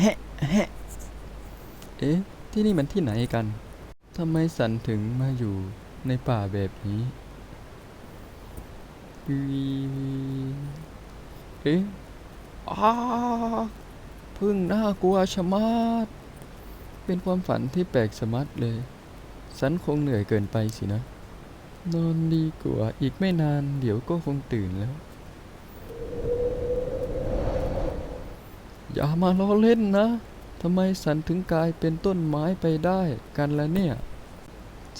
แฮะแฮะเอ๊ะ ที่นี่มันที่ไหนกันทำไมสันถึงมาอยู่ในป่าแบบนี้เอ๊ะอ้าพึ่งน่ากลัวชะมัดเป็นความฝันที่แปลกสมัดเลย สันคงเหนื่อยเกินไปสินะ นอนดีกว่าอีกไม่นานเดี๋ยวก็คงตื่นแล้ว อย่ามาล้อเล่นนะทำไมสันถึงกลายเป็นต้นไม้ไปได้กันละเนี่ย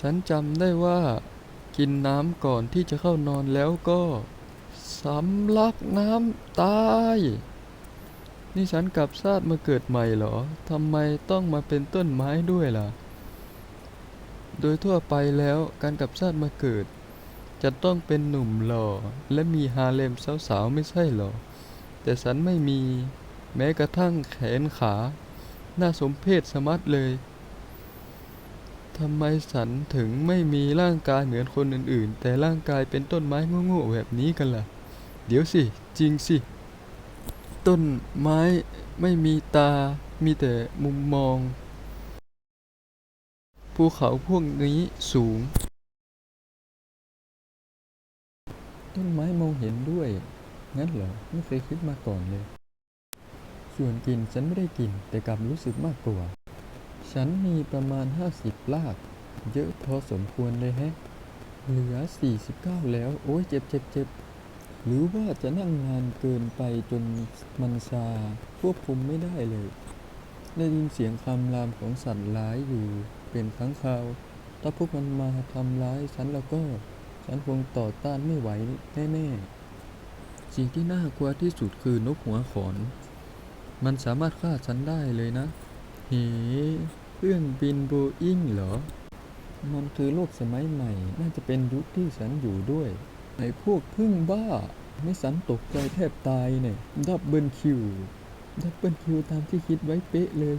ฉันจำได้ว่า กินน้ำก่อนที่จะเข้านอนแล้วก็สำลักน้ำตาย นี่ฉันกลับชาติมาเกิดใหม่เหรอทำไมต้องมาเป็นต้นไม้ด้วยล่ะ โดยทั่วไปแล้วการกลับชาติมาเกิด จะต้องเป็นหนุ่มหล่อ และมีฮาเลมสาวๆไม่ใช่หรอ แต่ฉันไม่มี แม้กระทั่งแขนขา น่าสมเพชสมัดเลยทำไมฉันถึงไม่มีร่างกายเหมือนคนอื่นๆ แต่ร่างกายเป็นต้นไม้โง่ๆแบบนี้กันล่ะ เดี๋ยวสิ จริงสิ ต้นไม้ไม่มีตา มีแต่มุมมอง ภูเขาพวกนี้สูง ต้นไม้มองเห็นด้วย งั้นเหรอ ไม่เคยคิดมาก่อนเลย ส่วนกินฉันไม่ได้กิน แต่กลับรู้สึกมากกว่าฉันมีประมาณ 50 ลาก เยอะพอสมควรเลยแฮะ เหลือ 49 แล้ว โอ้ยเจ็บเจ็บเจ็บหรือว่าจะนั่งนานเกินไปจนมันชาควบคุมไม่ได้เลยได้ยินเสียงคำรามของสัตว์ร้ายอยู่เป็นครั้งคราว ถ้าพวกมันมาทำร้ายฉันแล้วก็ ฉันคงต่อต้านไม่ไหวแน่ๆสิ่งที่น่ากลัวที่สุดคือนกหัวขอน มันสามารถฆ่าฉันได้เลยนะเฮ้เครื่องบินโบอิงเหรอ มันคือโลกสมัยใหม่ น่าจะเป็นยุคที่ฉันอยู่ด้วย ไอ้พวกพึ่งบ้า ไม่สันตกใจแทบตายเนี่ย ดับเบิลคิว ดับเบิลคิวตามที่คิดไว้เป๊ะเลย